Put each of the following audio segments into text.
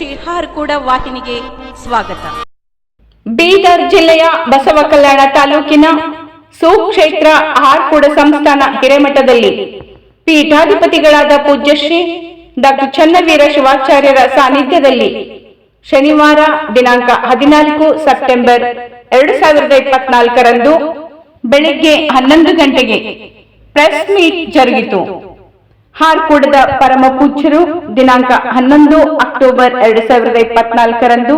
ಶ್ರೀ ಕೂಡ ವಾಹಿನಿಗೆ ಸ್ವಾಗತ. ಬೀದರ್ ಜಿಲ್ಲೆಯ ಬಸವ ಕಲ್ಯಾಣ ತಾಲೂಕಿನ ಸುಕ್ಷೇತ್ರ ಆರ್ಕೂಡ ಸಂಸ್ಥಾನ ಹಿರೇಮಠದಲ್ಲಿ ಪೀಠಾಧಿಪತಿಗಳಾದ ಪೂಜ್ಯಶ್ರೀ ಡಾಕ್ಟರ್ ಚನ್ನವೀರ ಶಿವಾಚಾರ್ಯರ ಸಾನ್ನಿಧ್ಯದಲ್ಲಿ ಶನಿವಾರ ದಿನಾಂಕ ಹದಿನಾಲ್ಕು ಸೆಪ್ಟೆಂಬರ್ ಎರಡು ಸಾವಿರದ ಇಪ್ಪತ್ನಾಲ್ಕರಂದು ಬೆಳಿಗ್ಗೆ ಹನ್ನೊಂದು ಗಂಟೆಗೆ ಪ್ರೆಸ್ ಮೀಟ್ ಜರುಗಿತು. ಹಾರ್ಕೂಡದ ಪರಮ ಪೂಜ್ಯರು ದಿನಾಂಕ ಹನ್ನೊಂದು ಅಕ್ಟೋಬರ್ ಎರಡು ಸಾವಿರದ ಇಪ್ಪತ್ನಾಲ್ಕರಂದು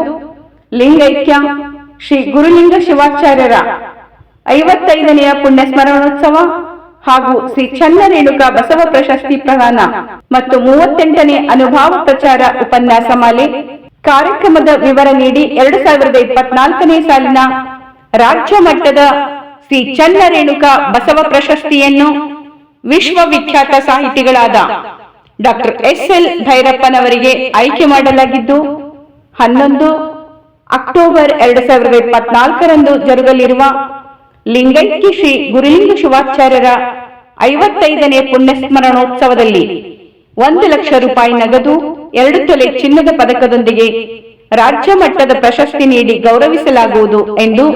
ಲಿಂಗೈಕ್ಯ ಶ್ರೀ ಗುರುಲಿಂಗ ಶಿವಾಚಾರ್ಯರ ಐವತ್ತೈದನೆಯ ಪುಣ್ಯ ಸ್ಮರಣೋತ್ಸವ ಹಾಗೂ ಶ್ರೀ ಚನ್ನ ರೇಣುಕ ಬಸವ ಪ್ರಶಸ್ತಿ ಪ್ರದಾನ ಮತ್ತು ಮೂವತ್ತೆಂಟನೇ ಅನುಭಾವ ಪ್ರಚಾರ ಉಪನ್ಯಾಸ ಮಾಲೆ ಕಾರ್ಯಕ್ರಮದ ವಿವರ ನೀಡಿ ಎರಡು ಸಾವಿರದ ಇಪ್ಪತ್ನಾಲ್ಕನೇ ಸಾಲಿನ ರಾಜ್ಯ ಮಟ್ಟದ ಶ್ರೀ ಚನ್ನ ರೇಣುಕ ಬಸವ ಪ್ರಶಸ್ತಿಯನ್ನು ವಿಶ್ವವಿಖ್ಯಾತ ಸಾಹಿತಿಗಳಾದ ಡಾಕ್ಟರ್ ಎಸ್ ಎಲ್ ಭೈರಪ್ಪನವರಿಗೆ ಆಯ್ಕೆ ಮಾಡಲಾಗಿದ್ದು, ಹನ್ನೊಂದು ಅಕ್ಟೋಬರ್ ಎರಡು ಸಾವಿರದ ಇಪ್ಪತ್ನಾಲ್ಕರಂದು ಜರುಗಲಿರುವ ಲಿಂಗೈಕ್ಯ ಶ್ರೀ ಗುರುಲಿಂಗ ಶಿವಾಚಾರ್ಯರ ಐವತ್ತೈದನೇ ಪುಣ್ಯಸ್ಮರಣೋತ್ಸವದಲ್ಲಿ ಒಂದು ಲಕ್ಷ ರೂಪಾಯಿ ನಗದು, ಎರಡು ತೊಲೆ ಚಿನ್ನದ ಪದಕದೊಂದಿಗೆ ರಾಜ್ಯ ಮಟ್ಟದ ಪ್ರಶಸ್ತಿ ನೀಡಿ ಗೌರವಿಸಲಾಗುವುದು ಎಂದು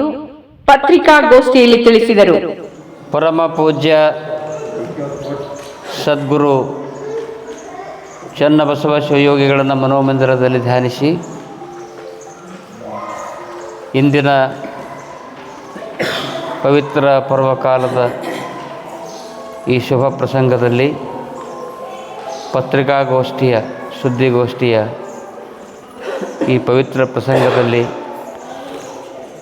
ಪತ್ರಿಕಾಗೋಷ್ಠಿಯಲ್ಲಿ ತಿಳಿಸಿದರು. ಪರಮ ಪೂಜ್ಯ ಸದ್ಗುರು ಚನ್ನಬಸವ ಶಿವಯೋಗಿಗಳನ್ನು ಮನೋಮಂದಿರದಲ್ಲಿ ಧ್ಯಾನಿಸಿ ಇಂದಿನ ಪವಿತ್ರ ಪರ್ವಕಾಲದ ಈ ಶುಭ ಪ್ರಸಂಗದಲ್ಲಿ ಪತ್ರಿಕಾಗೋಷ್ಠಿಯ ಸುದ್ದಿಗೋಷ್ಠಿಯ ಈ ಪವಿತ್ರ ಪ್ರಸಂಗದಲ್ಲಿ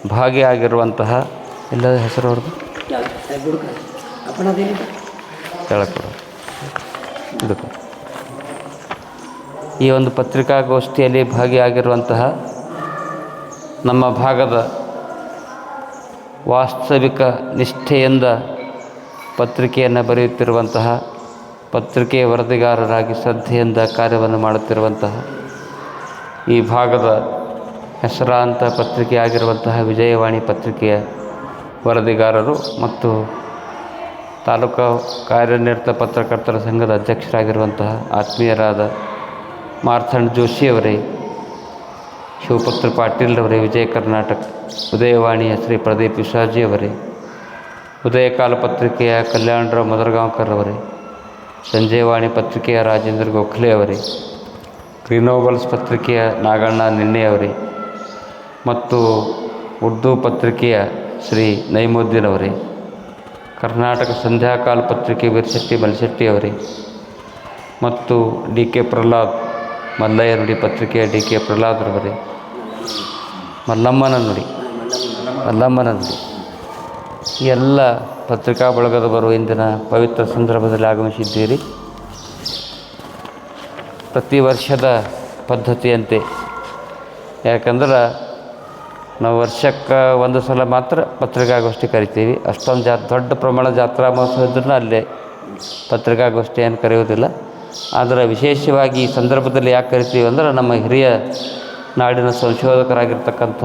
ಭಾಗಿಯಾಗಿರುವಂತಹ ಎಲ್ಲ ಹೆಸರು ಅವ್ರದ್ದು? ಕೆಳಕೊಡು ಈ ಒಂದು ಪತ್ರಿಕಾಗೋಷ್ಠಿಯಲ್ಲಿ ಭಾಗಿಯಾಗಿರುವಂತಹ ನಮ್ಮ ಭಾಗದ ವಾಸ್ತವಿಕ ನಿಷ್ಠೆಯಿಂದ ಪತ್ರಿಕೆಯನ್ನು ಬರೆಯುತ್ತಿರುವಂತಹ ಪತ್ರಿಕೆಯ ವರದಿಗಾರರಾಗಿ ಶ್ರದ್ಧೆಯಿಂದ ಕಾರ್ಯವನ್ನು ಮಾಡುತ್ತಿರುವಂತಹ, ಈ ಭಾಗದ ಹೆಸರಾಂತ ಪತ್ರಿಕೆಯಾಗಿರುವಂತಹ ವಿಜಯವಾಣಿ ಪತ್ರಿಕೆಯ ವರದಿಗಾರರು ಮತ್ತು ತಾಲೂಕು ಕಾರ್ಯನಿರತ ಪತ್ರಕರ್ತರ ಸಂಘದ ಅಧ್ಯಕ್ಷರಾಗಿರುವಂತಹ ಆತ್ಮೀಯರಾದ ಮಾರ್ಥಂಡ್ ಜೋಶಿಯವರೇ ಶಿವಪುತ್ರ ಪಾಟೀಲ್ರವರೇ ವಿಜಯ ಕರ್ನಾಟಕ, ಉದಯವಾಣಿಯ ಶ್ರೀ ಪ್ರದೀಪ್ ವಿಶ್ವಾಜಿಯವರೇ ಉದಯಕಾಲ ಪತ್ರಿಕೆಯ ಕಲ್ಯಾಣರಾವ್ ಮದರ್ಗಾಂವ್ಕರ್ ಅವರೇ, ಸಂಜಯವಾಣಿ ಪತ್ರಿಕೆಯ ರಾಜೇಂದ್ರ ಗೋಖಲೆ ಅವರೇ ಗ್ರೀನೋಬಲ್ಸ್ ಪತ್ರಿಕೆಯ ನಾಗಣ್ಣ ನಿನ್ನೆಯವರೇ ಮತ್ತು ಉರ್ದು ಪತ್ರಿಕೆಯ ಶ್ರೀ ನೈಮುದ್ದೀನ್ ಅವರೇ. ಕರ್ನಾಟಕ ಸಂಧ್ಯಾಕಾಲ ಪತ್ರಿಕೆ ವೀರಶೆಟ್ಟಿ ಮಲ್ಶೆಟ್ಟಿ ಅವರೇ. ಮತ್ತು ಡಿ ಕೆ ಪ್ರಹ್ಲಾದ್, ಮಲ್ಲಯ್ಯ ನುಡಿ ಪತ್ರಿಕೆಯ ಡಿ ಕೆ ಪ್ರಹ್ಲಾದ್ರವರೇ ಮಲ್ಲಮ್ಮನ ನುಡಿ ಮಲ್ಲಮ್ಮನ ನುಡಿ. ಎಲ್ಲ ಪತ್ರಿಕಾ ಬಳಗದವರು ಇಂದಿನ ಪವಿತ್ರ ಸಂದರ್ಭದಲ್ಲಿ ಆಗಮಿಸಿದ್ದೀರಿ. ಪ್ರತಿ ವರ್ಷದ ಪದ್ಧತಿಯಂತೆ. ಯಾಕಂದ್ರೆ ನಾವು ವರ್ಷಕ್ಕೆ ಒಂದು ಸಲ ಮಾತ್ರ ಪತ್ರಿಕಾಗೋಷ್ಠಿ ಕರಿತೀವಿ. ಅಷ್ಟೊಂದು ಜಾ, ದೊಡ್ಡ ಪ್ರಮಾಣ ಜಾತ್ರಾ ಮಹೋತ್ಸವ ಇದ್ರೂ ಅಲ್ಲೇ ಪತ್ರಿಕಾಗೋಷ್ಠಿಯನ್ನು ಕರೆಯುವುದಿಲ್ಲ. ಆದರೆ ವಿಶೇಷವಾಗಿ ಈ ಸಂದರ್ಭದಲ್ಲಿ ಯಾಕೆ ಕರಿತೀವಿ ಅಂದ್ರೆ ನಮ್ಮ ಹಿರಿಯ ನಾಡಿನ ಸಂಶೋಧಕರಾಗಿರ್ತಕ್ಕಂಥ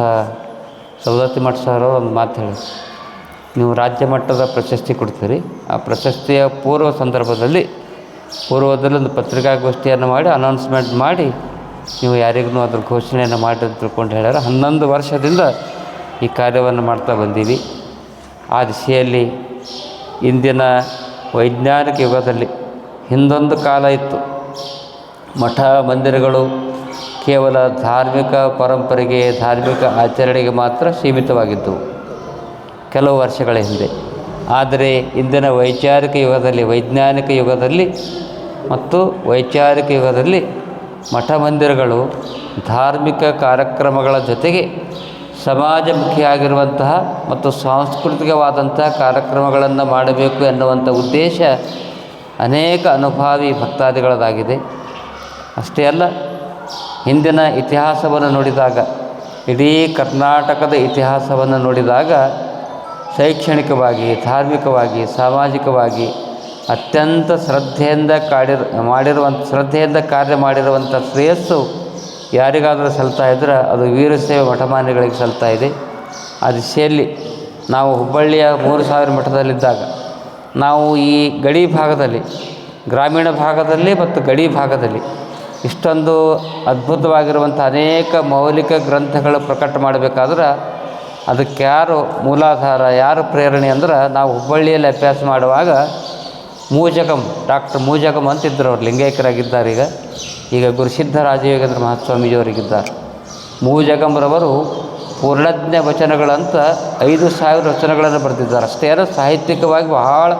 ಸವದತ್ತಿ ಮಠ ಸರ್ ಒಂದು ಮಾತು ಹೇಳಿ ನೀವು ರಾಜ್ಯ ಮಟ್ಟದ ಪ್ರಶಸ್ತಿ ಕೊಡ್ತೀರಿ. ಆ ಪ್ರಶಸ್ತಿಯ ಪೂರ್ವ ಸಂದರ್ಭದಲ್ಲಿ, ಪೂರ್ವದಲ್ಲಿ ಒಂದು ಪತ್ರಿಕಾಗೋಷ್ಠಿಯನ್ನು ಮಾಡಿ ಅನೌನ್ಸ್ಮೆಂಟ್ ಮಾಡಿ ನೀವು ಯಾರಿಗೂ ಅದ್ರ ಘೋಷಣೆಯನ್ನು ಮಾಡಿ ಅಂತ ತಿಳ್ಕೊಂಡು ಹೇಳ್ಯಾರ. ಹನ್ನೊಂದು ವರ್ಷದಿಂದ ಈ ಕಾರ್ಯವನ್ನು ಮಾಡ್ತಾ ಬಂದೀವಿ. ಆ ದಿಶೆಯಲ್ಲಿ ಇಂದಿನ ವೈಜ್ಞಾನಿಕ ಯುಗದಲ್ಲಿ ಹಿಂದೊಂದು ಕಾಲ ಇತ್ತು. ಮಠ, ಮಂದಿರಗಳು ಕೇವಲ ಧಾರ್ಮಿಕ ಪರಂಪರೆಗೆ, ಧಾರ್ಮಿಕ ಆಚರಣೆಗೆ ಮಾತ್ರ ಸೀಮಿತವಾಗಿದ್ದವು. ಕೆಲವು ವರ್ಷಗಳ ಹಿಂದೆ. ಆದರೆ ಇಂದಿನ ವೈಚಾರಿಕ ಯುಗದಲ್ಲಿ, ವೈಜ್ಞಾನಿಕ ಯುಗದಲ್ಲಿ ಮತ್ತು ವೈಚಾರಿಕ ಯುಗದಲ್ಲಿ ಮಠ ಮಂದಿರಗಳು ಧಾರ್ಮಿಕ ಕಾರ್ಯಕ್ರಮಗಳ ಜೊತೆಗೆ ಸಮಾಜಮುಖಿಯಾಗಿರುವಂತಹ ಮತ್ತು ಸಾಂಸ್ಕೃತಿಕವಾದಂತಹ ಕಾರ್ಯಕ್ರಮಗಳನ್ನು ಮಾಡಬೇಕು ಎನ್ನುವಂಥ ಉದ್ದೇಶ ಅನೇಕ ಅನುಭಾವಿ ಭಕ್ತಾದಿಗಳದಾಗಿದೆ. ಅಷ್ಟೇ ಅಲ್ಲ, ಹಿಂದಿನ ಇತಿಹಾಸವನ್ನು ನೋಡಿದಾಗ, ಇಡೀ ಕರ್ನಾಟಕದ ಇತಿಹಾಸವನ್ನು ನೋಡಿದಾಗ ಶೈಕ್ಷಣಿಕವಾಗಿ, ಧಾರ್ಮಿಕವಾಗಿ, ಸಾಮಾಜಿಕವಾಗಿ ಅತ್ಯಂತ ಶ್ರದ್ಧೆಯಿಂದ ಕಾಡಿರ್ ಮಾಡಿರುವಂಥ ಶ್ರದ್ಧೆಯಿಂದ ಕಾರ್ಯ ಮಾಡಿರುವಂಥ ಶ್ರೇಯಸ್ಸು ಯಾರಿಗಾದರೂ ಸಲ್ತಾ ಇದ್ರೆ ಅದು ವೀರಶೈವ ಮಠಮಾನ್ಯಗಳಿಗೆ ಸಲ್ತಾ ಇದೆ. ಆ ದಿಶೆಯಲ್ಲಿ ನಾವು ಹುಬ್ಬಳ್ಳಿಯ ಮೂರು ಸಾವಿರ ಮಠದಲ್ಲಿದ್ದಾಗ ನಾವು ಈ ಗಡಿ ಭಾಗದಲ್ಲಿ, ಗ್ರಾಮೀಣ ಭಾಗದಲ್ಲಿ ಮತ್ತು ಗಡಿ ಭಾಗದಲ್ಲಿ ಇಷ್ಟೊಂದು ಅದ್ಭುತವಾಗಿರುವಂಥ ಅನೇಕ ಮೌಲಿಕ ಗ್ರಂಥಗಳು ಪ್ರಕಟ ಮಾಡಬೇಕಾದ್ರೆ ಅದಕ್ಕೆ ಯಾರು ಮೂಲಾಧಾರ, ಯಾರು ಪ್ರೇರಣೆ ಅಂದ್ರೆ ನಾವು ಹುಬ್ಬಳ್ಳಿಯಲ್ಲಿ ಅಭ್ಯಾಸ ಮಾಡುವಾಗ ಮೂಜಗಂ ಡಾಕ್ಟರ್ ಮೂಜಗಂ ಅಂತಿದ್ದರು ಅವರು, ಲಿಂಗೈಕ್ಯರಾಗಿದ್ದಾರೆ ಈಗ. ಈಗ ಗುರುಸಿದ್ಧ ರಾಜಯೋಗೇಂದ್ರ ಮಹಾಸ್ವಾಮೀಜಿಯವರಿಗಿದ್ದಾರೆ. ಮೂಜಗಂರವರು ಪೂರ್ಣಜ್ಞ ವಚನಗಳಂತ ಐದು ಸಾವಿರ ವಚನಗಳನ್ನು ಬರೆದಿದ್ದಾರೆ. ಅಷ್ಟೇ ಅಲ್ಲ, ಸಾಹಿತ್ಯಿಕವಾಗಿ ಬಹಳ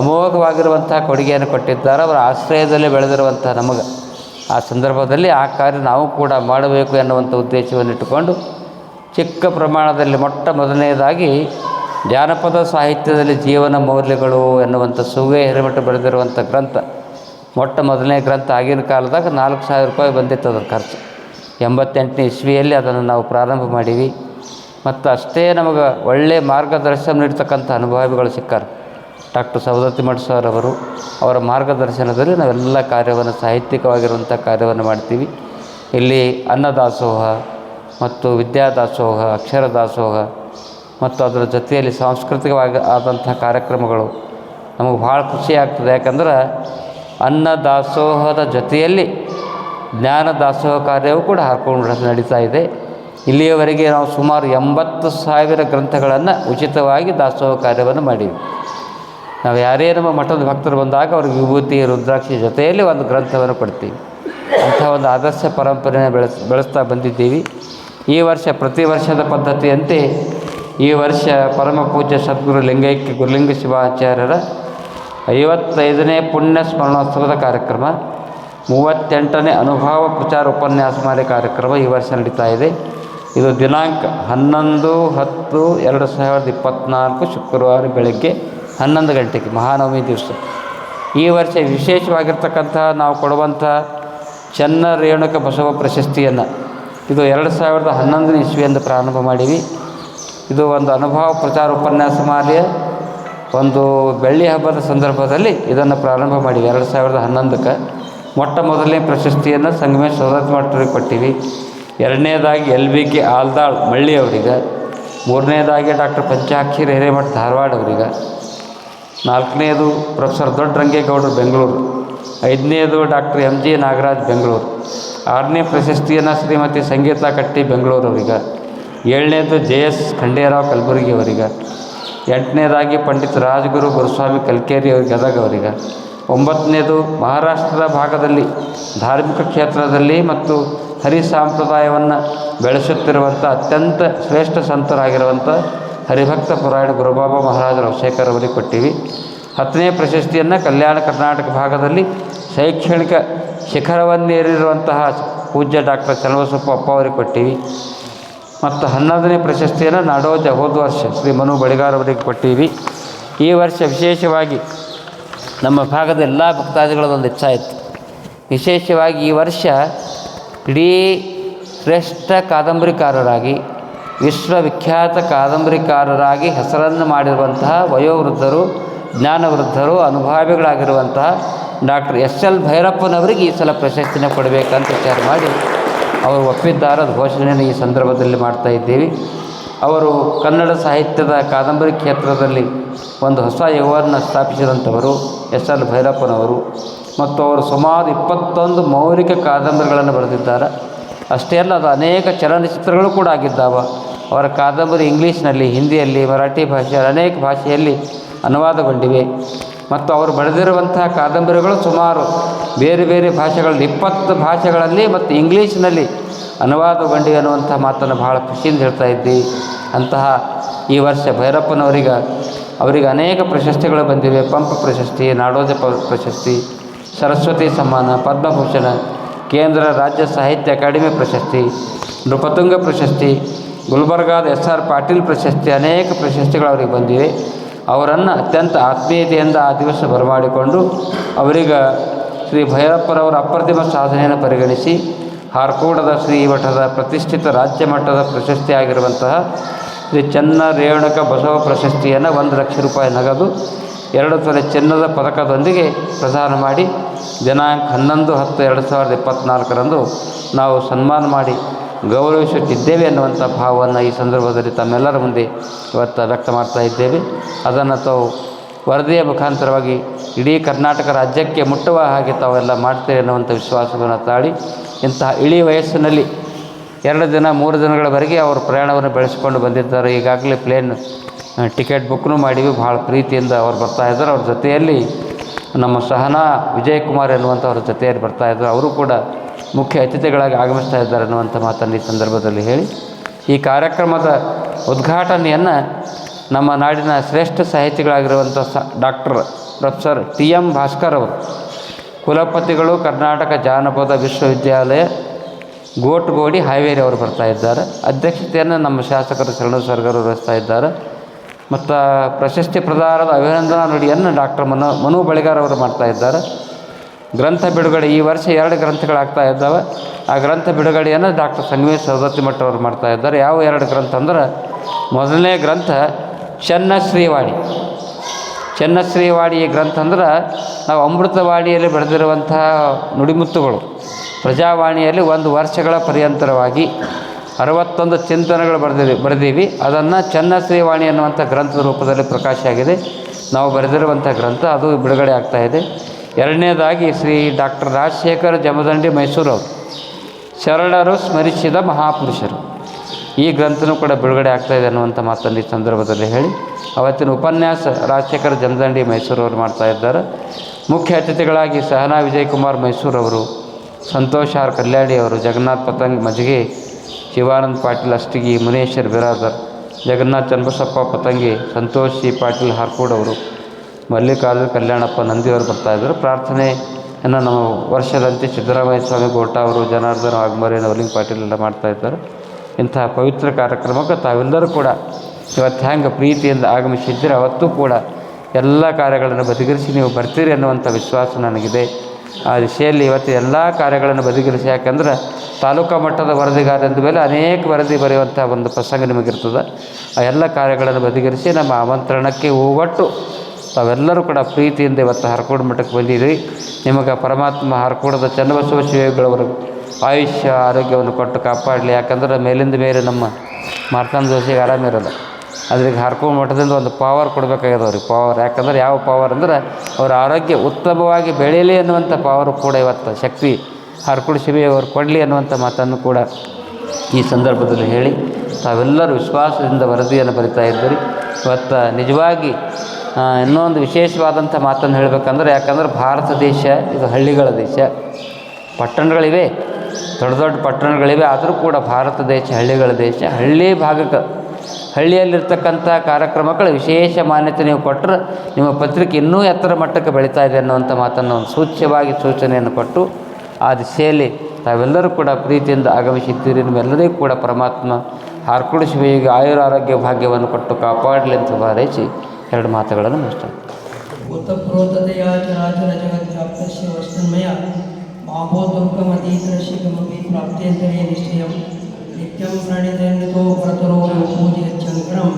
ಅಮೋಘವಾಗಿರುವಂಥ ಕೊಡುಗೆಯನ್ನು ಕೊಟ್ಟಿದ್ದಾರೆ. ಅವರ ಆಶ್ರಯದಲ್ಲಿ ಬೆಳೆದಿರುವಂಥ ನಮಗೆ ಆ ಸಂದರ್ಭದಲ್ಲಿ ಆ ಕಾರ್ಯ ನಾವು ಕೂಡ ಮಾಡಬೇಕು ಎನ್ನುವಂಥ ಉದ್ದೇಶವನ್ನು ಇಟ್ಟುಕೊಂಡು ಚಿಕ್ಕ ಪ್ರಮಾಣದಲ್ಲಿ ಮೊಟ್ಟ ಮೊದಲನೆಯದಾಗಿ ಜಾನಪದ ಸಾಹಿತ್ಯದಲ್ಲಿ ಜೀವನ ಮೌಲ್ಯಗಳು ಎನ್ನುವಂಥ ಸುವೆ ಹಿರೇಮಠ ಬೆಳೆದಿರುವಂಥ ಗ್ರಂಥ, ಮೊಟ್ಟ ಮೊದಲನೇ ಗ್ರಂಥ ಆಗಿನ ಕಾಲದಾಗ ನಾಲ್ಕು ಸಾವಿರ ರೂಪಾಯಿ ಬಂದಿತ್ತು ಅದರ ಖರ್ಚು. ಎಂಬತ್ತೆಂಟನೇ ಇಸ್ವಿಯಲ್ಲಿ ಅದನ್ನು ನಾವು ಪ್ರಾರಂಭ ಮಾಡೀವಿ. ಮತ್ತು ಅಷ್ಟೇ ನಮಗೆ ಒಳ್ಳೆಯ ಮಾರ್ಗದರ್ಶನ ನೀಡ್ತಕ್ಕಂಥ ಅನುಭವಿಗಳು ಸಿಕ್ಕಾರೆ. ಡಾಕ್ಟರ್ ಸವದತ್ತಿ ಮಠ ಸರ್ ಅವರು, ಅವರ ಮಾರ್ಗದರ್ಶನದಲ್ಲಿ ನಾವೆಲ್ಲ ಕಾರ್ಯವನ್ನು ಸಾಹಿತ್ಯಿಕವಾಗಿರುವಂಥ ಕಾರ್ಯವನ್ನು ಮಾಡ್ತೀವಿ. ಇಲ್ಲಿ ಅನ್ನದಾಸೋಹ ಮತ್ತು ವಿದ್ಯಾದಾಸೋಹ ಅಕ್ಷರ ದಾಸೋಹ ಮತ್ತು ಅದರ ಜೊತೆಯಲ್ಲಿ ಸಾಂಸ್ಕೃತಿಕವಾಗಿ ಆದಂಥ ಕಾರ್ಯಕ್ರಮಗಳು ನಮಗೆ ಭಾಳ ಖುಷಿ ಆಗ್ತದೆ ಯಾಕಂದ್ರೆ ಅನ್ನ ದಾಸೋಹದ ಜೊತೆಯಲ್ಲಿ ಜ್ಞಾನ ದಾಸೋಹ ಕಾರ್ಯವೂ ಕೂಡ ಹಾಕೊಂಡು ನಡೀತಾ ಇದೆ. ಇಲ್ಲಿಯವರೆಗೆ ನಾವು ಸುಮಾರು ಎಂಬತ್ತು ಸಾವಿರ ಗ್ರಂಥಗಳನ್ನು ಉಚಿತವಾಗಿ ದಾಸೋಹ ಕಾರ್ಯವನ್ನು ಮಾಡೀವಿ. ನಾವು ಯಾರೇ ನಮ್ಮ ಮಠದ ಭಕ್ತರು ಬಂದಾಗ ಅವ್ರಿಗೆ ವಿಭೂತಿ, ರುದ್ರಾಕ್ಷಿ ಜೊತೆಯಲ್ಲಿ ಒಂದು ಗ್ರಂಥವನ್ನು ಕೊಡ್ತೀವಿ. ಅಂಥ ಒಂದು ಆದರ್ಶ ಪರಂಪರೆಯನ್ನು ಬೆಳೆಸ್, ಬೆಳೆಸ್ತಾ ಬಂದಿದ್ದೀವಿ. ಈ ವರ್ಷ ಪ್ರತಿ ವರ್ಷದ ಪದ್ಧತಿಯಂತೆ ಈ ವರ್ಷ ಪರಮ ಪೂಜ್ಯ ಸದ್ಗುರು ಲಿಂಗೈಕ್ಯ ಗುರುಲಿಂಗ ಶಿವಾಚಾರ್ಯರ ಐವತ್ತೈದನೇ ಪುಣ್ಯ ಸ್ಮರಣೋತ್ಸವದ ಕಾರ್ಯಕ್ರಮ, ಮೂವತ್ತೆಂಟನೇ ಅನುಭವ ಪ್ರಚಾರ ಉಪನ್ಯಾಸ ಮಾಲೆ ಕಾರ್ಯಕ್ರಮ ಈ ವರ್ಷ ನಡೀತಾ ಇದೆ. ಇದು ದಿನಾಂಕ ಹನ್ನೊಂದು ಹತ್ತು ಎರಡು ಸಾವಿರದ ಇಪ್ಪತ್ತ್ನಾಲ್ಕು ಶುಕ್ರವಾರ ಬೆಳಗ್ಗೆ ಹನ್ನೊಂದು ಗಂಟೆಗೆ ಮಹಾನವಮಿ ದಿವಸ. ಈ ವರ್ಷ ವಿಶೇಷವಾಗಿರ್ತಕ್ಕಂಥ ನಾವು ಕೊಡುವಂಥ ಚೆನ್ನ ರೇಣುಕ ಬಸವ ಪ್ರಶಸ್ತಿಯನ್ನು ಇದು ಎರಡು ಸಾವಿರದ ಹನ್ನೊಂದನೇ ಇಸ್ವಿಯಿಂದ ಪ್ರಾರಂಭ ಮಾಡೀವಿ. ಇದು ಒಂದು ಅನುಭವ ಪ್ರಚಾರ ಉಪನ್ಯಾಸ ಮಾಲೆಯ ಒಂದು ಬೆಳ್ಳಿ ಹಬ್ಬದ ಸಂದರ್ಭದಲ್ಲಿ ಇದನ್ನು ಪ್ರಾರಂಭ ಮಾಡಿವಿ ಎರಡು ಸಾವಿರದ ಹನ್ನೊಂದಕ್ಕೆ. ಮೊಟ್ಟ ಮೊದಲನೇ ಪ್ರಶಸ್ತಿಯನ್ನು ಸಂಗಮೇಶ್ ಸೌದತ್ತಿ ಮಠರಿಗೆ ಕೊಟ್ಟಿವಿ. ಎರಡನೇದಾಗಿ L B K Aldal Malli ಅವರಿಗೆ. ಮೂರನೇದಾಗಿ ಡಾಕ್ಟರ್ ಪಂಚಾಕ್ಷರಿ ಹಿರೇಮಠ ಧಾರವಾಡ ಅವರಿಗೆ. ನಾಲ್ಕನೇದು ಪ್ರೊಫೆಸರ್ ದೊಡ್ಡ ರಂಗೇಗೌಡರು ಬೆಂಗಳೂರು. ಐದನೇದು doctor M G Nagaraj Bengaluru. ಆರನೇ ಪ್ರಶಸ್ತಿಯನ್ನು ಶ್ರೀಮತಿ ಸಂಗೀತಾ ಕಟ್ಟಿ ಬೆಂಗಳೂರು ಅವರಿಗೆ. ಏಳನೇದು ಜೆ ಎಸ್ ಖಂಡೇರಾವ್ ಕಲಬುರ್ಗಿ ಅವರಿಗೆ ಎಂಟನೇದಾಗಿ ಪಂಡಿತ್ ರಾಜಗುರು ಗುರುಸ್ವಾಮಿ ಕಲ್ಕೇರಿ ಅವ್ರಿಗೆ ಗದಗ ಅವರಿಗೆ. ಒಂಬತ್ತನೇದು ಮಹಾರಾಷ್ಟ್ರದ ಭಾಗದಲ್ಲಿ ಧಾರ್ಮಿಕ ಕ್ಷೇತ್ರದಲ್ಲಿ ಮತ್ತು ಹರಿ ಸಾಂಪ್ರದಾಯವನ್ನು ಬೆಳೆಸುತ್ತಿರುವಂಥ ಅತ್ಯಂತ ಶ್ರೇಷ್ಠ ಸಂತರಾಗಿರುವಂಥ ಹರಿಭಕ್ತ ಪುರಾಯಣ ಗುರುಬಾಬಾ ಮಹಾರಾಜ ರವಶೇಖರ್ ಅವರಿಗೆ ಕೊಟ್ಟಿವಿ. ಹತ್ತನೇ ಪ್ರಶಸ್ತಿಯನ್ನು ಕಲ್ಯಾಣ ಕರ್ನಾಟಕ ಭಾಗದಲ್ಲಿ ಶೈಕ್ಷಣಿಕ ಶಿಖರವನ್ನೇರಿರುವಂತಹ ಪೂಜ್ಯ ಡಾಕ್ಟರ್ ಚನ್ನಬಸಪ್ಪ ಅಪ್ಪ ಅವರಿಗೆ ಕೊಟ್ಟಿವಿ. ಮತ್ತು ಹನ್ನೊಂದನೇ ಪ್ರಶಸ್ತಿಯನ್ನು ನಾಡೋಜ ಹೋದ ವರ್ಷ ಶ್ರೀ ಮನು ಅವರಿಗೆ ಕೊಟ್ಟೀವಿ. ಈ ವರ್ಷ ವಿಶೇಷವಾಗಿ ನಮ್ಮ ಭಾಗದ ಎಲ್ಲ ಭಕ್ತಾದಿಗಳದೊಂದು ಇಚ್ಛಾಯಿತು ವಿಶೇಷವಾಗಿ ಈ ವರ್ಷ ಇಡೀ ಶ್ರೇಷ್ಠ ಕಾದಂಬರಿಕಾರರಾಗಿ, ವಿಶ್ವವಿಖ್ಯಾತ ಕಾದಂಬರಿಕಾರರಾಗಿ ಹೆಸರನ್ನು ಮಾಡಿರುವಂತಹ ವಯೋವೃದ್ಧರು, ಜ್ಞಾನವೃದ್ಧರು, ಅನುಭಾವಿಗಳಾಗಿರುವಂತಹ ಡಾಕ್ಟರ್ ಎಸ್ ಎಲ್ ಭೈರಪ್ಪನವರಿಗೆ ಈ ಸಲ ಪ್ರಶಸ್ತಿನ ಕೊಡಬೇಕಂತ ವಿಚಾರ ಮಾಡಿ ಅವರು ಒಪ್ಪಿದ್ದಾರೆ. ಘೋಷಣೆಯನ್ನು ಈ ಸಂದರ್ಭದಲ್ಲಿ ಮಾಡ್ತಾ ಇದ್ದೀವಿ. ಅವರು ಕನ್ನಡ ಸಾಹಿತ್ಯದ ಕಾದಂಬರಿ ಕ್ಷೇತ್ರದಲ್ಲಿ ಒಂದು ಹೊಸ ಯುಗವನ್ನು ಸ್ಥಾಪಿಸಿದಂಥವರು ಎಸ್ ಎಲ್ ಭೈರಪ್ಪನವರು. ಮತ್ತು ಅವರು ಸುಮಾರು ಇಪ್ಪತ್ತೊಂದು ಮೌಲಿಕ ಕಾದಂಬರಿಗಳನ್ನು ಬರೆದಿದ್ದಾರೆ. ಅಷ್ಟೇ ಅಲ್ಲ ಅನೇಕ ಚಲನಚಿತ್ರಗಳು ಕೂಡ ಆಗಿದ್ದಾವೆ. ಅವರ ಕಾದಂಬರಿ ಇಂಗ್ಲೀಷ್ನಲ್ಲಿ, ಹಿಂದಿಯಲ್ಲಿ, ಮರಾಠಿ ಭಾಷೆಯಲ್ಲಿ ಅನೇಕ ಭಾಷೆಯಲ್ಲಿ ಅನುವಾದಗೊಂಡಿವೆ. ಮತ್ತು ಅವರು ಬರೆದಿರುವಂತಹ ಕಾದಂಬರಿಗಳು ಸುಮಾರು ಬೇರೆ ಬೇರೆ ಭಾಷೆಗಳಲ್ಲಿ, ಇಪ್ಪತ್ತು ಭಾಷೆಗಳಲ್ಲಿ ಮತ್ತು ಇಂಗ್ಲೀಷ್ನಲ್ಲಿ ಅನುವಾದಗೊಂಡಿವೆ ಅನ್ನುವಂಥ ಮಾತನ್ನು ಭಾಳ ಖುಷಿಯಿಂದ ಹೇಳ್ತಾ ಇದ್ದಿ. ಅಂತಹ ಈ ವರ್ಷ ಭೈರಪ್ಪನವರಿಗೆ ಅವರಿಗೆ ಅನೇಕ ಪ್ರಶಸ್ತಿಗಳು ಬಂದಿವೆ. ಪಂಪ ಪ್ರಶಸ್ತಿ, ನಾಡೋಜ ಪ್ರಶಸ್ತಿ, ಸರಸ್ವತಿ ಸಮ್ಮಾನ, ಪದ್ಮಭೂಷಣ, ಕೇಂದ್ರ ರಾಜ್ಯ ಸಾಹಿತ್ಯ ಅಕಾಡೆಮಿ ಪ್ರಶಸ್ತಿ, ನೃಪತುಂಗ ಪ್ರಶಸ್ತಿ, ಗುಲ್ಬರ್ಗಾದ ಎಸ್ ಆರ್ ಪಾಟೀಲ್ ಪ್ರಶಸ್ತಿ, ಅನೇಕ ಪ್ರಶಸ್ತಿಗಳು ಅವರಿಗೆ ಬಂದಿವೆ. ಅವರನ್ನು ಅತ್ಯಂತ ಆತ್ಮೀಯತೆಯಿಂದ ಆ ದಿವಸ ಬರಮಾಡಿಕೊಂಡು ಅವರಿಗೆ ಶ್ರೀ ಭೈರಪ್ಪರವರ ಅಪ್ರತಿಮ ಸಾಧನೆಯನ್ನು ಪರಿಗಣಿಸಿ ಹಾರ್ಕೋಡದ ಶ್ರೀ ಮಠದ ಪ್ರತಿಷ್ಠಿತ ರಾಜ್ಯ ಮಟ್ಟದ ಪ್ರಶಸ್ತಿಯಾಗಿರುವಂತಹ ಶ್ರೀ ಚನ್ನ ರೇಣುಕ ಬಸವ ಪ್ರಶಸ್ತಿಯನ್ನು ಒಂದು ಲಕ್ಷ ರೂಪಾಯಿ ನಗದು, ಎರಡು ತೊಲೆ ಚಿನ್ನದ ಪದಕದೊಂದಿಗೆ ಪ್ರದಾನ ಮಾಡಿ ದಿನಾಂಕ ಹನ್ನೊಂದು ಹತ್ತು ಎರಡು ಸಾವಿರದ ಇಪ್ಪತ್ತ್ನಾಲ್ಕರಂದು ನಾವು ಸನ್ಮಾನ ಮಾಡಿ ಗೌರವಿಸುತ್ತಿದ್ದೇವೆ ಅನ್ನುವಂಥ ಭಾವವನ್ನು ಈ ಸಂದರ್ಭದಲ್ಲಿ ತಮ್ಮೆಲ್ಲರ ಮುಂದೆ ಇವತ್ತು ವ್ಯಕ್ತ ಮಾಡ್ತಾ ಇದ್ದೇವೆ. ಅದನ್ನು ತಾವು ವರದಿಯ ಮುಖಾಂತರವಾಗಿ ಇಡೀ ಕರ್ನಾಟಕ ರಾಜ್ಯಕ್ಕೆ ಮುಟ್ಟುವ ಹಾಗೆ ತಾವೆಲ್ಲ ಮಾಡ್ತೇವೆ ಅನ್ನುವಂಥ ವಿಶ್ವಾಸವನ್ನು ತಾಳಿ, ಇಂತಹ ಇಳಿ ವಯಸ್ಸಿನಲ್ಲಿ ಎರಡು ದಿನ, ಮೂರು ದಿನಗಳವರೆಗೆ ಅವರು ಪ್ರಯಾಣವನ್ನು ಬೆಳೆಸಿಕೊಂಡು ಬಂದಿದ್ದಾರೆ. ಈಗಾಗಲೇ ಪ್ಲೇನ್ ಟಿಕೆಟ್ ಬುಕ್ನು ಮಾಡಿವಿ. ಭಾಳ ಪ್ರೀತಿಯಿಂದ ಅವ್ರು ಬರ್ತಾ ಇದ್ದಾರೆ. ಅವ್ರ ಜೊತೆಯಲ್ಲಿ ನಮ್ಮ ಸಹನಾ ವಿಜಯಕುಮಾರ್ ಎನ್ನುವಂಥವ್ರ ಜೊತೆಯಲ್ಲಿ ಬರ್ತಾ ಇದ್ದರು. ಅವರು ಕೂಡ ಮುಖ್ಯ ಅತಿಥಿಗಳಾಗಿ ಆಗಮಿಸ್ತಾ ಇದ್ದಾರೆ ಅನ್ನುವಂಥ ಮಾತನ್ನು ಈ ಸಂದರ್ಭದಲ್ಲಿ ಹೇಳಿ. ಈ ಕಾರ್ಯಕ್ರಮದ ಉದ್ಘಾಟನೆಯನ್ನು ನಮ್ಮ ನಾಡಿನ ಶ್ರೇಷ್ಠ ಸಾಹಿತಿಗಳಾಗಿರುವಂಥ ಸ, doctor professor T M Bhaskar ಅವರು, ಕುಲಪತಿಗಳು ಕರ್ನಾಟಕ ಜಾನಪದ ವಿಶ್ವವಿದ್ಯಾಲಯ, ಗೋಟ್ಗೋಡಿ ಹಾವೇರಿ ಅವರು ಬರ್ತಾ ಇದ್ದಾರೆ. ಅಧ್ಯಕ್ಷತೆಯನ್ನು ನಮ್ಮ ಶಾಸಕರು ಶರಣ ಸರ್ಗರು ವಹಿಸ್ತಾ ಇದ್ದಾರೆ. ಮತ್ತು ಪ್ರಶಸ್ತಿ ಪ್ರದಾನದ ಅಭಿನಂದನಾ ನುಡಿಯನ್ನು ಡಾಕ್ಟರ್ ಮನು ಮನು ಬಳಿಗಾರ್ ಅವರು ಮಾಡ್ತಾ ಇದ್ದಾರೆ. ಗ್ರಂಥ ಬಿಡುಗಡೆ ಈ ವರ್ಷ ಎರಡು ಗ್ರಂಥಗಳಾಗ್ತಾ ಇದ್ದಾವೆ. ಆ ಗ್ರಂಥ ಬಿಡುಗಡೆಯನ್ನು ಡಾಕ್ಟರ್ ಸಂಗಮೇಶ್ ಸವದತ್ತಿ ಮಠ ಅವರು ಮಾಡ್ತಾ ಇದ್ದಾರೆ. ಯಾವ ಎರಡು ಗ್ರಂಥ ಅಂದ್ರೆ ಮೊದಲನೇ ಗ್ರಂಥ ಚೆನ್ನಶ್ರೀವಾಣಿ. ಈ ಗ್ರಂಥ ಅಂದ್ರೆ ನಾವು ಅಮೃತವಾಣಿಯಲ್ಲಿ ಬೆಳೆದಿರುವಂತಹ ನುಡಿಮುತ್ತುಗಳು. ಪ್ರಜಾವಾಣಿಯಲ್ಲಿ ಒಂದು ವರ್ಷಗಳ ಪರ್ಯಂತರವಾಗಿ ಅರವತ್ತೊಂದು ಚಿಂತನೆಗಳು ಬರೆದಿವಿ ಬರೆದೀವಿ. ಅದನ್ನು ಚೆನ್ನಶ್ರೀವಾಣಿ ಅನ್ನುವಂಥ ಗ್ರಂಥದ ರೂಪದಲ್ಲಿ ಪ್ರಕಾಶ ಆಗಿದೆ ನಾವು ಬರೆದಿರುವಂಥ ಗ್ರಂಥ ಅದು ಬಿಡುಗಡೆ ಆಗ್ತಾ ಇದೆ. ಎರಡನೇದಾಗಿ ಶ್ರೀ ಡಾಕ್ಟರ್ ರಾಜಶೇಖರ್ ಜಮದಂಡಿ ಮೈಸೂರವರು ಶರಣರು ಸ್ಮರಿಸಿದ ಮಹಾಪುರುಷರು. ಈ ಗ್ರಂಥನೂ ಕೂಡ ಬಿಡುಗಡೆ ಆಗ್ತಾಯಿದೆ ಅನ್ನುವಂಥ ಮಾತನ್ನು ಈ ಸಂದರ್ಭದಲ್ಲಿ ಹೇಳಿ. ಅವತ್ತಿನ ಉಪನ್ಯಾಸ ರಾಜಶೇಖರ್ ಜಮದಂಡಿ ಮೈಸೂರವರು ಮಾಡ್ತಾ ಇದ್ದಾರೆ. ಮುಖ್ಯ ಅತಿಥಿಗಳಾಗಿ ಸಹನಾ ವಿಜಯಕುಮಾರ್ ಮೈಸೂರವರು, ಸಂತೋಷ್ ಆರ್ ಕಲ್ಯಾಣಿ ಅವರು, ಜಗನ್ನಾಥ್ ಪತಂಗ್ ಮಜ್ಗೆ ಶಿವಾನಂದ್ ಪಾಟೀಲ್ ಅಷ್ಟಗಿ, ಮುನೇಶ್ವರ್ ಬಿರಾದರ್, ಜಗನ್ನಾಥ್ ಚನ್ನಬಸಪ್ಪ ಪತಂಗಿ, ಸಂತೋಷ್ ಸಿ ಪಾಟೀಲ್ ಹಾರ್ಕೋಡ್ ಅವರು ಮಲ್ಲಿಕಾರ್ಜುನ ಕಲ್ಯಾಣಪ್ಪ ನಂದಿಯವರು ಬರ್ತಾ ಇದ್ದರು ಪ್ರಾರ್ಥನೆಯನ್ನು ನಮ್ಮ ವರ್ಷದಂತೆ ಸಿದ್ದರಾಮಯ್ಯ ಸ್ವಾಮಿ ಗೋಟ ಅವರು, ಜನಾರ್ದನ ವಾಗ್ಮರಿ ನವಲಿಂಗ್ ಪಾಟೀಲ್ ಎಲ್ಲ ಮಾಡ್ತಾ ಇದ್ದಾರೆ. ಇಂತಹ ಪವಿತ್ರ ಕಾರ್ಯಕ್ರಮಕ್ಕೆ ತಾವೆಲ್ಲರೂ ಕೂಡ ಇವತ್ತು ಹ್ಯಾಂಗೆ ಪ್ರೀತಿಯಿಂದ ಆಗಮಿಸಿದ್ದೀರಿ, ಅವತ್ತೂ ಕೂಡ ಎಲ್ಲ ಕಾರ್ಯಗಳನ್ನು ಬದಿಗಿರಿಸಿ ನೀವು ಬರ್ತೀರಿ ಅನ್ನುವಂಥ ವಿಶ್ವಾಸ ನನಗಿದೆ. ಆ ದಿಶೆಯಲ್ಲಿ ಇವತ್ತು ಎಲ್ಲ ಕಾರ್ಯಗಳನ್ನು ಬದಿಗಿರಿಸಿ, ಯಾಕಂದ್ರೆ ತಾಲೂಕಾ ಮಟ್ಟದ ವರದಿಗಾರದ ಮೇಲೆ ಅನೇಕ ವರದಿ ಬರೆಯುವಂಥ ಒಂದು ಪ್ರಸಂಗ ನಿಮಗಿರ್ತದೆ. ಆ ಎಲ್ಲ ಕಾರ್ಯಗಳನ್ನು ಬದಿಗಿರಿಸಿ ನಮ್ಮ ಆಮಂತ್ರಣಕ್ಕೆ ಹೋಗೊಟ್ಟು ತಾವೆಲ್ಲರೂ ಕೂಡ ಪ್ರೀತಿಯಿಂದ ಇವತ್ತು ಹರಕೋಡ ಮಠಕ್ಕೆ ಬಂದಿರಿ ನಿಮಗೆ ಪರಮಾತ್ಮ ಹರ್ಕೋಡದ ಚನ್ನಬಸವ ಶಿವಗಳವರು ಆಯುಷ್ಯ, ಆರೋಗ್ಯವನ್ನು ಕೊಟ್ಟು ಕಾಪಾಡಲಿ. ಯಾಕಂದ್ರೆ ಮೇಲಿಂದ ಮೇಲೆ ನಮ್ಮ ಮಾರ್ತಾಂಡ ದೋಷಿಗೆ ಆರಾಮಿರಲ್ಲ ಅದ್ರಿಗೆ ಹರ್ಕೊಂಡು ಮಠದಿಂದ ಒಂದು ಪವರ್ ಕೊಡಬೇಕಾಗ್ಯದ ಅವ್ರಿಗೆ ಪವರ್ ಯಾಕಂದ್ರೆ ಯಾವ ಪವರ್ ಅಂದ್ರೆ ಅವ್ರ ಆರೋಗ್ಯ ಉತ್ತಮವಾಗಿ ಬೆಳೆಯಲಿ ಅನ್ನುವಂಥ ಪವರು ಕೂಡ ಇವತ್ತು ಶಕ್ತಿ ಹರ್ಕುಡು ಶಿವಿ ಅವರು ಕೊಡಲಿ ಅನ್ನುವಂಥ ಮಾತನ್ನು ಕೂಡ ಈ ಸಂದರ್ಭದಲ್ಲಿ ಹೇಳಿ ತಾವೆಲ್ಲರೂ ವಿಶ್ವಾಸದಿಂದ ವರದಿಯನ್ನು ಬರಿತಾ ಇದ್ದೀರಿ. ಇವತ್ತು ನಿಜವಾಗಿ ಇನ್ನೊಂದು ವಿಶೇಷವಾದಂಥ ಮಾತನ್ನು ಹೇಳಬೇಕಂದ್ರೆ, ಯಾಕಂದ್ರೆ ಭಾರತ ದೇಶ ಇದು ಹಳ್ಳಿಗಳ ದೇಶ. ಪಟ್ಟಣಗಳಿವೆ, ದೊಡ್ಡ ದೊಡ್ಡ ಪಟ್ಟಣಗಳಿವೆ, ಆದರೂ ಕೂಡ ಭಾರತ ದೇಶ ಹಳ್ಳಿಗಳ ದೇಶ. ಹಳ್ಳಿ ಭಾಗಕ್ಕೆ, ಹಳ್ಳಿಯಲ್ಲಿರ್ತಕ್ಕಂಥ ಕಾರ್ಯಕ್ರಮಗಳು ವಿಶೇಷ ಮಾನ್ಯತೆ ನೀವು ಕೊಟ್ಟರೆ ನಿಮ್ಮ ಪತ್ರಿಕೆ ಇನ್ನೂ ಎತ್ತರ ಮಟ್ಟಕ್ಕೆ ಬೆಳೀತಾ ಇದೆ ಅನ್ನುವಂಥ ಮಾತನ್ನು ಒಂದು ಸೂಚ್ಯವಾಗಿ ಸೂಚನೆಯನ್ನು ಕೊಟ್ಟು, ಆ ದಿಶೆಯಲ್ಲಿ ತಾವೆಲ್ಲರೂ ಕೂಡ ಪ್ರೀತಿಯಿಂದ ಆಗಮಿಸಿದ್ದೀರಿ. ನಿಮ್ಮೆಲ್ಲರಿಗೂ ಕೂಡ ಪರಮಾತ್ಮ ಹಾರ್ಕುಡಿಸುವ ಆಯುರ ಆರೋಗ್ಯ ಭಾಗ್ಯವನ್ನು ಕೊಟ್ಟು ಕಾಪಾಡಲಿ ಅಂತ ಹಾರೈಸಿ ಎರಡು ಮಾತುಗಳನ್ನು ಮುಗಿಸ್ತೇನೆ నిత్యం ప్రణితేందుతో భరతులో పూజ చంద్రం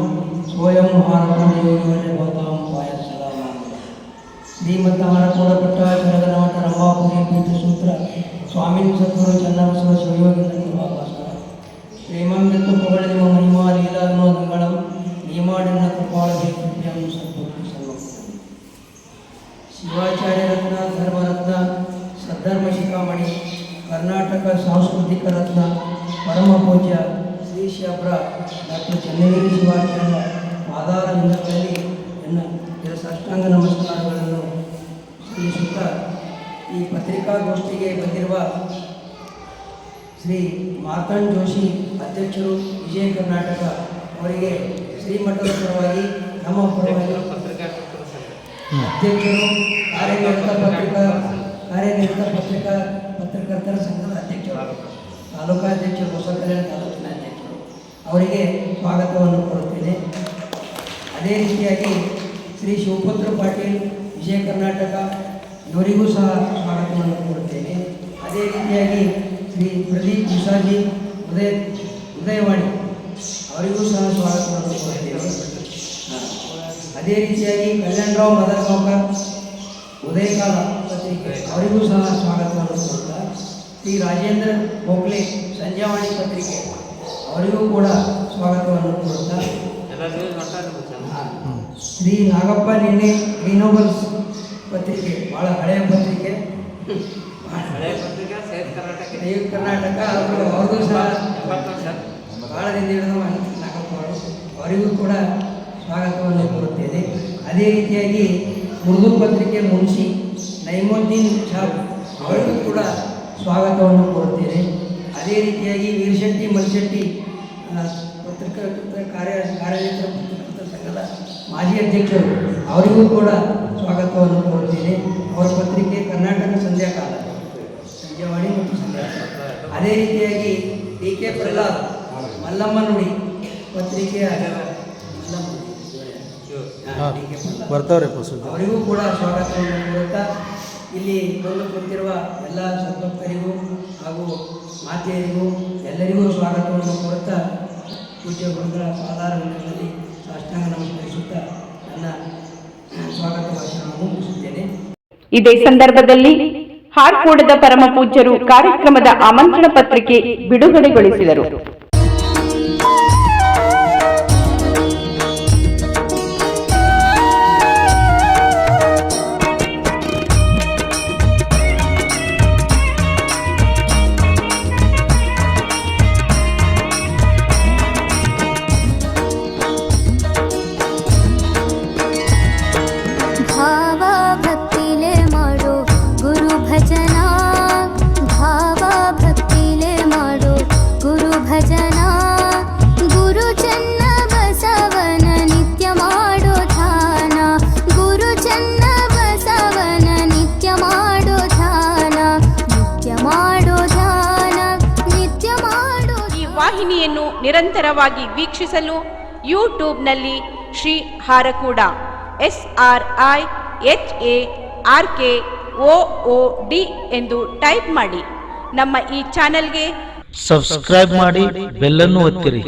స్వయం భారతం శ్రీమద్ హారకూడ పుట్టాచరణ రంభాపురి పీఠ సూత్ర స్వామిని సద్గురు చంద్రశివ శివయోగి శ్రీమం దత్తు పొగళి మహిమా లీలా ಕರ್ನಾಟಕ ಸಾಂಸ್ಕೃತಿಕ ರತ್ನ ಪರಮ ಪೂಜ್ಯ ಶ್ರೀ ಶಾಬ್ರ ಡಾಕ್ಟರ್ ಚನ್ನಗಿರಿ ಶಿವಾಚಾರ್ಯ ಪಾದಾರವಿಂದಗಳಲ್ಲಿ ನನ್ನ ಇದರ ಸಾಷ್ಟಾಂಗ ನಮಸ್ಕಾರಗಳನ್ನು ಸಲ್ಲಿಸುತ್ತಾ ಈ ಪತ್ರಿಕಾಗೋಷ್ಠಿಗೆ ಬಂದಿರುವ ಶ್ರೀ ಮಾರ್ತಾಂಡ್ ಜೋಶಿ ಅಧ್ಯಕ್ಷರು ವಿಜಯ ಕರ್ನಾಟಕ ಅವರಿಗೆ ಶ್ರೀಮಠದ ಪರವಾಗಿ, ನಮ್ಮ ಪರವಾಗಿ ಅಧ್ಯಕ್ಷರು, ಕಾರ್ಯನಿರತ ಪತ್ರಿಕಾ ಕಾರ್ಯನಿರತ ಪತ್ರಿಕಾ ಪತ್ರಕರ್ತರ ಸಂಘದ ಅಧ್ಯಕ್ಷರು ತಾಲೂಕಿನ ಅಧ್ಯಕ್ಷರು, ಅವರಿಗೆ ಸ್ವಾಗತವನ್ನು ಕೊಡುತ್ತೇನೆ ಅದೇ ರೀತಿಯಾಗಿ ಶ್ರೀ ಶಿವಪುತ್ರ ಪಾಟೀಲ್, ವಿಜಯ ಕರ್ನಾಟಕ, ಇವರಿಗೂ ಸಹ ಸ್ವಾಗತವನ್ನು ಕೊಡುತ್ತೇನೆ ಅದೇ ರೀತಿಯಾಗಿ ಶ್ರೀ ಪ್ರದೀಪ್ ಮುಸಾಜಿ ಉದಯ, ಉದಯವಾಣಿ, ಅವರಿಗೂ ಸಹ ಸ್ವಾಗತವನ್ನು ಕೊಡುತ್ತೇನೆ ಅದೇ ರೀತಿಯಾಗಿ ಕಲ್ಯಾಣರಾವ್ ಮದರ್ಗಾಂಕರ್ ಉದಯಕಾಲ ಅವರಿಗೂ ಸಹ ಸ್ವಾಗತವನ್ನು ಕೊಡ್ತಾ ಶ್ರೀ ರಾಜೇಂದ್ರ ಗೋಖಲೆ ಸಂಜಾವಾಣಿ ಪತ್ರಿಕೆ. ಅವರಿಗೂ ಕೂಡ ಸ್ವಾಗತವನ್ನು ಕೊಡುತ್ತಾ ಶ್ರೀ ನಾಗಪ್ಪ ನಿನ್ನೆ ರಿನೋಬಲ್ಸ್ ಪತ್ರಿಕೆ. ಭಾಳ ಹಳೆಯ ಪತ್ರಿಕೆ. ಹಳೆಯ ಪತ್ರಿಕೆ ಸಂಯುಕ್ತ ಕರ್ನಾಟಕ. ಅವರು ಅವ್ರಿಗೂ ಸಹ ಭಾಳ ದಿನ ಹಿಡಿದು ನಾಗಪ್ಪ ಅವರು. ಅವರಿಗೂ ಕೂಡ ಸ್ವಾಗತವನ್ನು ಕೋರುತ್ತೇನೆ. ಅದೇ ರೀತಿಯಾಗಿ ಉರ್ದು ಪತ್ರಿಕೆ ಮುನ್ಸಿ ನೈಮುದ್ದೀನ್ ಸಾಬ್ ಅವರಿಗೂ ಕೂಡ ಸ್ವಾಗತವನ್ನು ಕೋರುತ್ತೇನೆ. ಅದೇ ರೀತಿಯಾಗಿ ವೀರಶೆಟ್ಟಿ ಮಲ್ಶೆಟ್ಟಿ ಪತ್ರಿಕಾ ಪತ್ರಕರ್ತರ ಕಾರ್ಯ ಕಾರ್ಯನಿರತ ಪತ್ರಕರ್ತರ ಸಂಘದ ಮಾಜಿ ಅಧ್ಯಕ್ಷರು ಅವರಿಗೂ ಕೂಡ ಸ್ವಾಗತವನ್ನು ಕೋರುತ್ತೇನೆ. ಅವರ ಪತ್ರಿಕೆ ಕರ್ನಾಟಕ ಸಂಧ್ಯಾಕಾಲ ಸಂಜೆವಾಣಿ ಮತ್ತು ಸಂಧ್ಯಾಕಾಲ. ಅದೇ ರೀತಿಯಾಗಿ ಡಿ ಕೆ ಪ್ರಹ್ಲಾದ್ ಮಲ್ಲಮ್ಮ ನುಡಿ ಪತ್ರಿಕೆಯ ಮಲ್ಲಮ್ಮ ಡಿ ಕೆ ಪ್ರಹ್ಲಾದ್. ಅವರಿಗೂ ಕೂಡ ಸ್ವಾಗತವನ್ನು ಕೋರುತ್ತಾ ಇಲ್ಲಿ ಬಂದು ಕುಳಿತಿರುವ ಎಲ್ಲ ಸಂತಪ್ತರಿಗೂ ಹಾಗೂ ಮಾತೆಯರಿಗೂ ಎಲ್ಲರಿಗೂ ಸ್ವಾಗತವನ್ನು ಕೊಡುತ್ತಾ ಪೂಜ್ಯ ಗುರುಗಳ ಪಾದಾರವಿಂದದಲ್ಲಿ ಸಾಷ್ಟಾಂಗ ನಮಸ್ಕರಿಸುತ್ತಾ ನನ್ನ ಸ್ವಾಗತ ಭಾಷಣವನ್ನು ಮುಗಿಸುತ್ತೇನೆ. ಇದೇ ಸಂದರ್ಭದಲ್ಲಿ ಹಾರ್ಕೋಡದ ಪರಮ ಪೂಜ್ಯರು ಕಾರ್ಯಕ್ರಮದ ಆಮಂತ್ರಣ ಪತ್ರಿಕೆ ಬಿಡುಗಡೆಗೊಳಿಸಿದರು. ಚನ್ನ ಬಸವನ ನಿತ್ಯ ಮಾಡೋ ಧಾನ ಗುರು ಚನ್ನ ಬಸವನ ನಿತ್ಯ ಮಾಡೋ ಧಾನ ನಿತ್ಯ ಮಾಡೋ ಧಾನ ನಿತ್ಯ ಮಾಡೋ ಈ ವಾಹಿನಿಯನ್ನು ನಿರಂತರವಾಗಿ ವೀಕ್ಷಿಸಲು ಯೂಟ್ಯೂಬ್ನಲ್ಲಿ Shri Harakuda S R I H A R K O O D ಎಂದು ಟೈಪ್ ಮಾಡಿ. ನಮ್ಮ ಈ ಚಾನೆಲ್ಗೆ ಸಬ್ಸ್ಕ್ರೈಬ್ ಮಾಡಿ ಬೆಲ್ಲನ್ನು ಒತ್ತಿರಿ.